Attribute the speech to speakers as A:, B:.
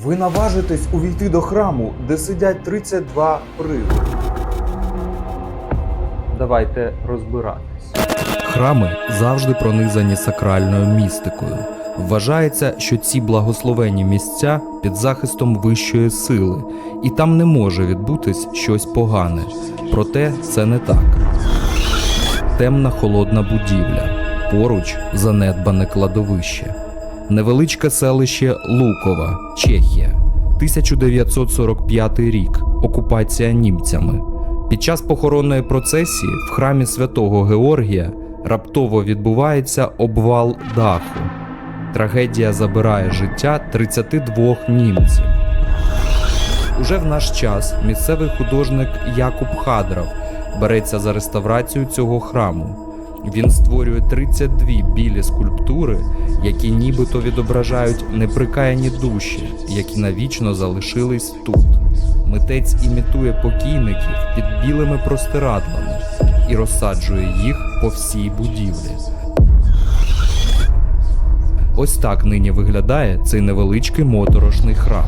A: Ви наважитесь увійти до храму, де сидять 32 привиди. Давайте розбиратись.
B: Храми завжди пронизані сакральною містикою. Вважається, що ці благословені місця під захистом вищої сили, і там не може відбутись щось погане. Проте це не так. Темна холодна будівля, поруч занедбане кладовище, невеличке селище Лукова, Чехія, 1945 рік, окупація німцями. Під час похоронної процесії в храмі святого Георгія раптово відбувається обвал даху. Трагедія забирає життя 32 німців. Уже в наш час місцевий художник Якуб Хадров береться за реставрацію цього храму. Він створює 32 білі скульптури, які нібито відображають неприкаяні душі, які навічно залишились тут. Митець імітує покійників під білими простирадлами і розсаджує їх по всій будівлі. Ось так нині виглядає цей невеличкий моторошний храм.